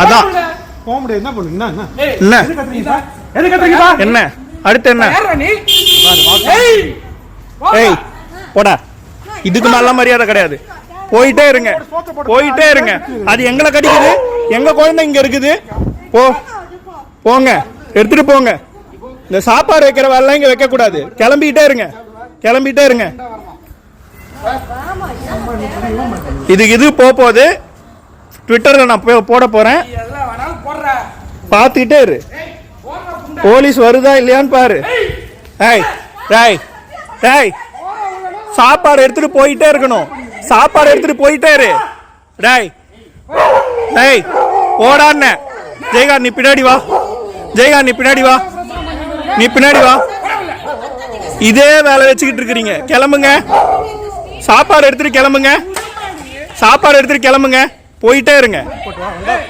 அதான். போக முடியாது. என்ன பண்ணுங்க என்ன என்ன? ஏய், என்ன? எது கத்துறீங்க சார்? எது கத்துறீங்க என்ன? அடுத்து என்ன? ஏய் போடா. இதுக்கு மேல மரியாதை கிடையாது. போயிட்டே இருங்க. போயிட்டே இருங்க. அது எங்களை கடிக்குது. எங்க குழந்தை இங்க இருக்குது. போ. போங்க. எடுத்துட்டு போங்க. இந்த சாப்பாடு வைக்கிற வேலை இங்க வைக்க கூடாது கிளம்பிக்கிட்டே இருங்க. கிளம்பிட்டே இருங்க. இதுக்கு இது போக போகுது. ட்விட்டர்ல நான் போட போடுற. பார்த்துக்கிட்டே இரு. போலீஸ் வருதா இல்லையான்னு பாரு. ஏய் டேய் டேய் சாப்பாடு எடுத்துட்டு போயிட்டே இருக்கணும். சாப்பாடு எடுத்துட்டு போயிட்டே இரு. டேய் டேய் ஓடான்ன ஜெயகாந்த் நீ பின்னாடி வா. ஜெயகாந்த் நீ பின்னாடி வா. நீ பின்னாடி வா. இதே வேலை வச்சுக்கிட்டு இருக்கிறீங்க. கிளம்புங்க. சாப்பாடு எடுத்துட்டு கிளம்புங்க. சாப்பாடு எடுத்துட்டு கிளம்புங்க. போயிட்டே இருங்க.